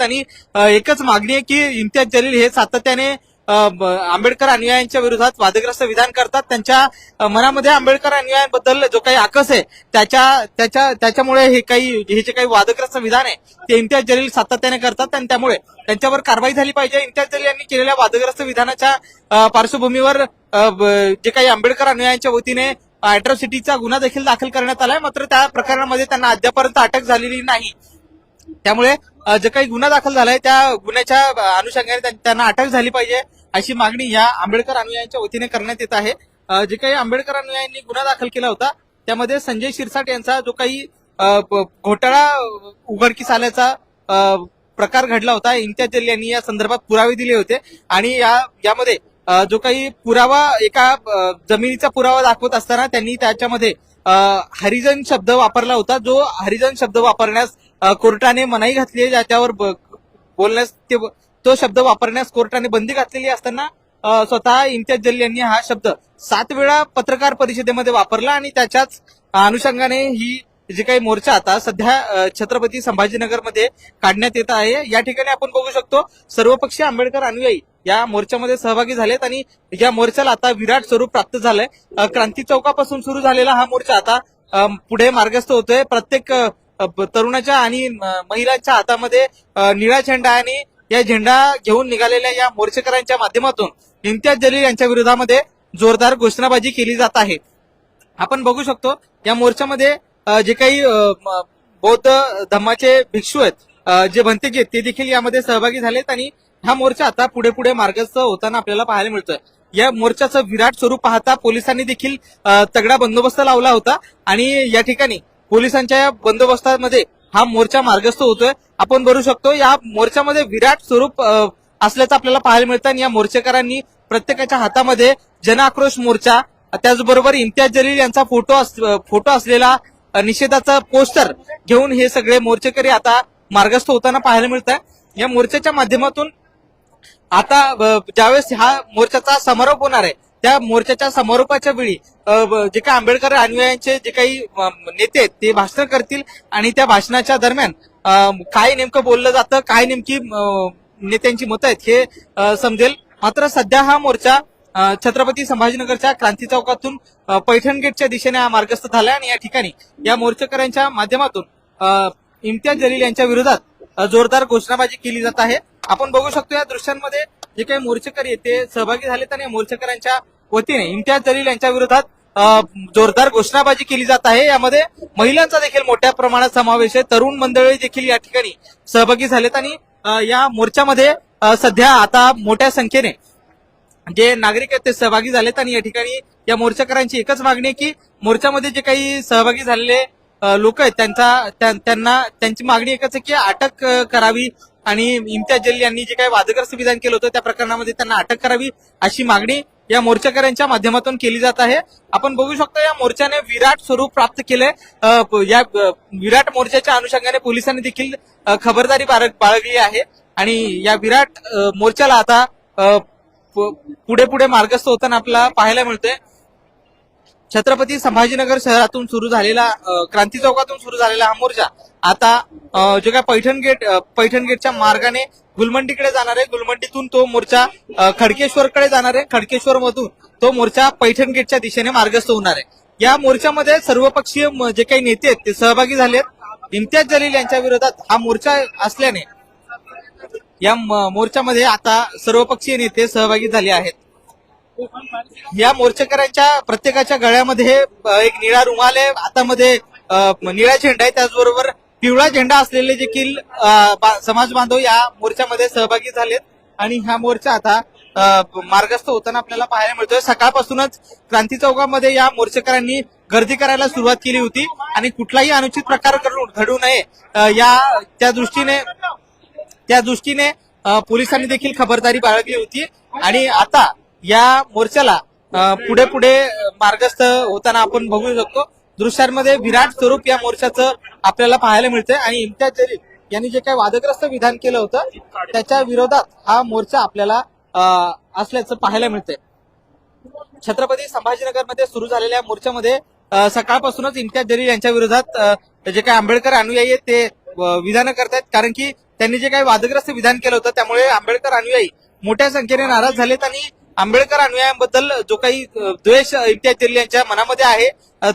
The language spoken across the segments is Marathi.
आहेत आणि एकच मागणी आहे की इम्तियाज जलील हे सातत्याने आंबेडकर अनुयायांच्या विरोधात वादग्रस्त विधान करतात. त्यांच्या मनामध्ये आंबेडकर अनुयायांबद्दल जो काही आकस आहे त्याच्या त्याच्या त्याच्यामुळे हे काही हे जे काही वादग्रस्त विधान आहे ते इम्तियाज जलील सातत्याने करतात आणि त्यामुळे त्यांच्यावर कारवाई झाली पाहिजे. इम्तियाज जलील यांनी केलेल्या वादग्रस्त विधानाच्या पार्श्वभूमीवर जे काही आंबेडकर अनुयायांच्या वतीने अॅट्रॉसिटीचा गुन्हा देखील दाखल करण्यात आलाय. मात्र त्या प्रकरणामध्ये त्यांना अद्यापर्यंत अटक झालेली नाही. त्यामुळे जे काही गुन्हा दाखल झालाय त्या गुन्ह्याच्या अनुषंगाने त्यांना अटक झाली पाहिजे अशी मागणी या आंबेडकर अनुयायांच्या वतीने करण्यात येत आहे. जे काही आंबेडकर अनुयायांनी गुन्हा दाखल केला होता त्यामध्ये संजय शिरसाट यांचा जो काही घोटाळा उघडकीस आल्याचा प्रकार घडला होता. इम्तियाज जलील यांनी या संदर्भात पुरावे दिले होते आणि या यामध्ये जो काही पुरावा एका जमिनीचा पुरावा दाखवत असताना त्यांनी त्याच्यामध्ये हरिजन शब्द वापरला होता जो हरिजन शब्द वापरण्यास कोर्टाने मनाई घातली आहे ज्याच्यावर बोलण्यास ते तो शब्द वापरण्यास कोर्टाने बंदी घातलेली असताना स्वतः इम्तियाज जलील यांनी हा शब्द सात वेळा पत्रकार परिषदेमध्ये वापरला आणि त्याच्याच अनुषंगाने ही जे काही मोर्चा आता सध्या छत्रपती संभाजीनगरमध्ये काढण्यात येत आहे. या ठिकाणी आपण बघू शकतो सर्वपक्षीय आंबेडकर अनुयायी या मोर्चामध्ये सहभागी झालेत आणि या मोर्चाला आता विराट स्वरूप प्राप्त झालंय. क्रांती चौकापासून सुरू झालेला हा मोर्चा आता पुढे मार्गस्थ होतोय. प्रत्येक तरुणाच्या आणि महिलांच्या हातामध्ये निळा झेंडा आणि या झेंडा घेऊन निघालेल्या या मोर्चेकरांच्या माध्यमातून इम्तियाज जलील यांच्या विरोधामध्ये जोरदार घोषणाबाजी केली जात आहे. आपण बघू शकतो या मोर्चामध्ये जे काही बौद्ध धम्माचे भिक्षू आहेत जे भंतेजी आहेत ते देखील यामध्ये सहभागी झालेत आणि हा मोर्चा आता पुढे पुढे मार्गस्थ होताना आपल्याला पाहायला मिळतोय. या मोर्चाचं विराट स्वरूप पाहता पोलिसांनी देखील तगडा बंदोबस्त लावला होता आणि या ठिकाणी पोलिसांच्या या बंदोबस्तामध्ये हा मोर्चा मार्गस्थ होतोय. आपण बघू शकतो या मोर्चामध्ये विराट स्वरूप असल्याचं आपल्याला पाहायला मिळतं आणि या मोर्चेकरांनी प्रत्येकाच्या हातामध्ये जनआक्रोश मोर्चा त्याचबरोबर इम्तियाज जलील यांचा फोटो अस- फोटो असलेला निषेधाचा पोस्टर घेऊन हे सगळे मोर्चेकरी आता मार्गस्थ होताना पाहायला मिळत आहे या मोर्चाच्या माध्यमातून आता ज्यावेळेस हा मोर्चाचा समारोप होणार आहे त्या मोर्चाच्या समारोपाच्या वेळी जे काही आंबेडकर अनुयायांचे जे काही नेते आहेत ते भाषण करतील आणि त्या भाषणाच्या दरम्यान काय नेमकं बोललं जातं काय नेमकी नेत्यांची मतं आहेत हे समजेल. मात्र सध्या हा मोर्चा छत्रपती संभाजीनगरच्या क्रांती चौकातून पैठण गेटच्या दिशेने हा मार्गस्थ झालाय आणि या ठिकाणी या मोर्चेकऱ्यांच्या माध्यमातून इम्तियाज जलील यांच्या विरोधात जोरदार घोषणाबाजी केली जात आहे. आपण बघू शकतो या दृश्यांमध्ये जे काही मोर्चेकरी आहेत ते सहभागी झालेत आणि मोर्चेकरांच्या मोर्चेकऱ्यांच्या वतीने इम्तियाज जलील यांच्या विरोधात जोरदार घोषणाबाजी केली जात आहे. यामध्ये महिलांचा देखील मोठ्या प्रमाणात समावेश आहे. तरुण मंडळी देखील या ठिकाणी सहभागी झालेत आणि या मोर्चामध्ये सध्या आता मोठ्या संख्येने जे नागरिक आहेत ते सहभागी झालेत आणि या ठिकाणी या मोर्चेकरांची एकच मागणी आहे की मोर्चामध्ये जे काही सहभागी झालेले लोक आहेत त्यांचा त्यांना त्यांची मागणी एकच आहे की अटक करावी आणि इम्तियाज जलील यांनी जे काही वादग्रस्त विधान केलं होतं त्या प्रकरणामध्ये त्यांना अटक करावी अशी मागणी या मोर्चेकऱ्यांच्या माध्यमातून केली जात आहे. आपण बघू शकतो या मोर्चाने विराट स्वरूप प्राप्त केलंय. या विराट मोर्चाच्या अनुषंगाने पोलिसांनी देखील खबरदारी बाळग- बाळगली आहे. आणि या विराट मोर्चाला आता अ, पुढे पुढे मार्गस्थ होताना आपल्याला पाहायला मिळतोय. छत्रपती संभाजीनगर शहरातून सुरू झालेला क्रांती चौकातून सुरू झालेला हा मोर्चा आता जे काय पैठण गेट पैठण गेटच्या मार्गाने गुलमंडीकडे जाणार आहे. गुलमंडीतून तो मोर्चा खडकेश्वरकडे जाणार आहे. खडकेश्वर मधून तो मोर्चा पैठण गेटच्या दिशेने मार्गस्थ होणार आहे. या मोर्चामध्ये सर्वपक्षीय जे काही नेते आहेत ते सहभागी झाले आहेत. इम्तियाज जलील यांच्या विरोधात हा मोर्चा असल्याने या मोर्चामध्ये आता सर्वपक्षीय नेते सहभागी झाले आहेत. या मोर्चेकऱ्यांच्या प्रत्येकाच्या गळ्यामध्ये एक निळा रुमाल आहे. हातामध्ये निळा झेंडा आहे. त्याचबरोबर पिवळा झेंडा असलेले देखील समाज बांधव या मोर्चामध्ये सहभागी झालेत. आणि हा मोर्चा आता मार्गस्थ होताना आपल्याला पाहायला मिळतोय. सकाळपासूनच क्रांती चौकामध्ये या मोर्चेकऱ्यांनी गर्दी करायला सुरुवात केली होती. आणि कुठलाही अनुचित प्रकार घडू घडू नये या त्या दृष्टीने त्या दृष्टीने पोलिसांनी देखील खबरदारी बाळगली होती. आणि आता या मोर्चाला पुढे पुढे मार्गस्थ होताना आपण बघू शकतो. दृश्यांमध्ये विराट स्वरूप या मोर्चाचं आपल्याला पाहायला मिळतंय आणि इम्तियाज जलील यांनी जे काही वादग्रस्त विधान केलं होतं त्याच्या विरोधात हा मोर्चा आपल्याला असल्याचं पाहायला मिळतंय. छत्रपती संभाजीनगरमध्ये सुरू झालेल्या मोर्चामध्ये सकाळपासूनच इम्तियाज जलील यांच्या विरोधात जे काही आंबेडकर अनुयायी आहेत ते विधान करतायत. कारण की त्यांनी जे काही वादग्रस्त विधान केलं होतं त्यामुळे आंबेडकर अनुयायी मोठ्या संख्येने नाराज झालेत आणि आंबेडकर अनुयायांबद्दल जो काही द्वेष इम्तियाज जलील यांच्या मनामध्ये आहे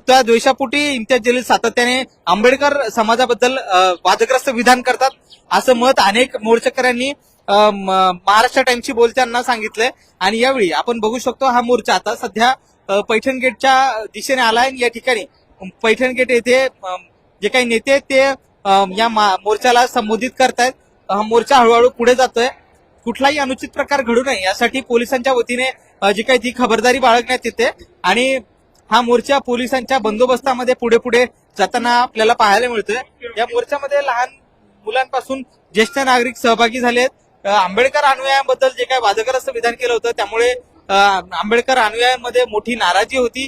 त्या द्वेषापोटी इम्तियाज जलील सातत्याने आंबेडकर समाजाबद्दल वादग्रस्त विधान करतात. असं मत अनेक मोर्चेकऱ्यांनी महाराष्ट्र टाइम्सशी बोलताना सांगितलंय. आणि यावेळी आपण बघू शकतो हा मोर्चा आता सध्या पैठण गेटच्या दिशेने आलाय. आणि या ठिकाणी पैठण गेट येथे जे काही नेते आहेत ते या मोर्चाला संबोधित करतायत. हा मोर्चा हळूहळू पुढे जातोय. कुठलाही अनुचित प्रकार घडू नये यासाठी पोलिसांच्या वतीने जी काही ती खबरदारी बाळगण्यात येते. आणि हा मोर्चा पोलिसांच्या बंदोबस्तामध्ये पुढे पुढे जाताना आपल्याला पाहायला मिळतोय. या मोर्चामध्ये लहान मुलांपासून ज्येष्ठ नागरिक सहभागी झाले आहेत आंबेडकर अनुयायांबद्दल जे काही वादग्रस्त विधान केलं होतं त्यामुळे आंबेडकर अनुयायांमध्ये मोठी नाराजी होती.